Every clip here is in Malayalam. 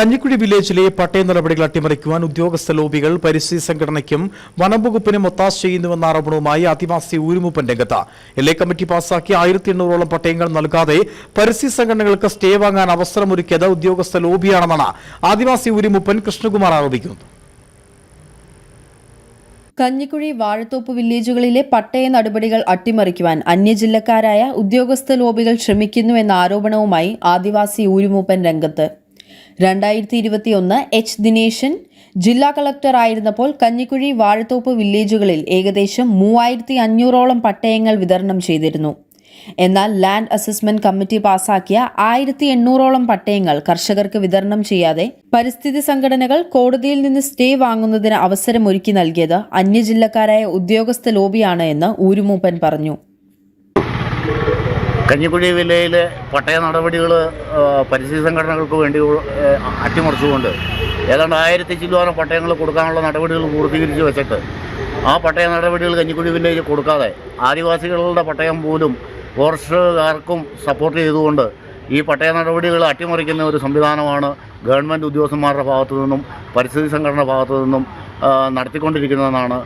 കഞ്ഞിക്കുഴി വില്ലേജിലെ പട്ടയ നടപടികൾ അട്ടിമറിക്കുവാൻ ഉദ്യോഗസ്ഥ ലോബികൾ പരിസ്ഥിതി സംഘടനയ്ക്കും വനംവകുപ്പിനും ഒത്താശ ചെയ്യുന്നുവെന്ന ആരോപണവുമായി ആദിവാസി ഊരുമുപ്പൻ രംഗത്ത്. എൽ കമ്മിറ്റി പാസാക്കി ആയിരത്തി എണ്ണൂറോളം പട്ടയങ്ങൾ നൽകാതെ പരിസ്ഥിതി സംഘടനകൾക്ക് സ്റ്റേ വാങ്ങാൻ അവസരമൊരുക്കിയത് ഉദ്യോഗസ്ഥ ലോബിയാണെന്നാണ് ആദിവാസി ഊരുമുപ്പൻ കൃഷ്ണകുമാർ ആരോപിക്കുന്നത്. കഞ്ഞിക്കുഴി വാഴത്തോപ്പ് വില്ലേജുകളിലെ പട്ടയ നടപടികൾ അട്ടിമറിക്കുവാൻ അന്യജില്ലക്കാരായ ഉദ്യോഗസ്ഥ ലോബികൾ ശ്രമിക്കുന്നുവെന്ന ആരോപണവുമായി ആദിവാസി ഊരുമൂപ്പൻ രംഗത്ത്. രണ്ടായിരത്തി ഇരുപത്തി ഒന്ന് എച്ച് ദിനേശൻ ജില്ലാ കളക്ടർ ആയിരുന്നപ്പോൾ കഞ്ഞിക്കുഴി വാഴത്തോപ്പ് വില്ലേജുകളിൽ ഏകദേശം മൂവായിരത്തി അഞ്ഞൂറോളം പട്ടയങ്ങൾ വിതരണം ചെയ്തിരുന്നു. എന്നാൽ ലാൻഡ് അസസ്മെന്റ് കമ്മിറ്റി പാസാക്കിയ ആയിരത്തി എണ്ണൂറോളം പട്ടയങ്ങൾ കർഷകർക്ക് വിതരണം ചെയ്യാതെ പരിസ്ഥിതി സംഘടനകൾ കോടതിയിൽ നിന്ന് സ്റ്റേ വാങ്ങുന്നതിന് അവസരമൊരുക്കി നൽകിയത് അന്യജില്ലക്കാരായ ഉദ്യോഗസ്ഥ ലോബിയാണ് എന്ന് ഊരുമൂപ്പൻ പറഞ്ഞു. കഞ്ഞിക്കുഴി വില്ലയിലെ പട്ടയ നടപടികൾ പരിസ്ഥിതി സംഘടനകൾക്ക് വേണ്ടി അട്ടിമറിച്ചുകൊണ്ട് ഏതാണ്ട് ആയിരത്തി ചില്ലുവാനം പട്ടയങ്ങൾ കൊടുക്കാനുള്ള നടപടികൾ പൂർത്തീകരിച്ച് വെച്ചിട്ട് ആ പട്ടയ നടപടികൾ കഞ്ഞിക്കുഴി വില്ലേജ് കൊടുക്കാതെ ആദിവാസികളുടെ പട്ടയം പോലും ഫോറസ്റ്റുകാർക്കും സപ്പോർട്ട് ചെയ്തുകൊണ്ട് ഈ പട്ടയ നടപടികൾ അട്ടിമറിക്കുന്ന ഒരു സംവിധാനമാണ് ഗവൺമെന്റ് ഉദ്യോഗസ്ഥന്മാരുടെ ഭാഗത്തു നിന്നും പരിസ്ഥിതി സംഘടന ഭാഗത്തു നിന്നും നടത്തിക്കൊണ്ടിരിക്കുന്നതെന്നാണ്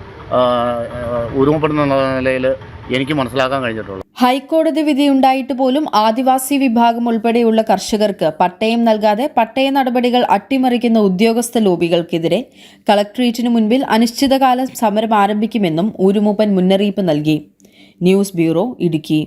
ഉരുമപ്പെടുന്ന നിലയിൽ എനിക്ക് മനസ്സിലാക്കാൻ കഴിഞ്ഞിട്ടുള്ളൂ. ഹൈക്കോടതി വിധിയുണ്ടായിട്ട് പോലും ആദിവാസി വിഭാഗം ഉൾപ്പെടെയുള്ള കർഷകർക്ക് പട്ടയം നൽകാതെ പട്ടയ നടപടികൾ അട്ടിമറിക്കുന്ന ഉദ്യോഗസ്ഥ ലോബികൾക്കെതിരെ കളക്ട്രേറ്റിനു മുൻപിൽ അനിശ്ചിതകാല സമരം ആരംഭിക്കുമെന്നും ഊരുമൂപ്പൻ മുന്നറിയിപ്പ് നൽകി. News bureau Idukki.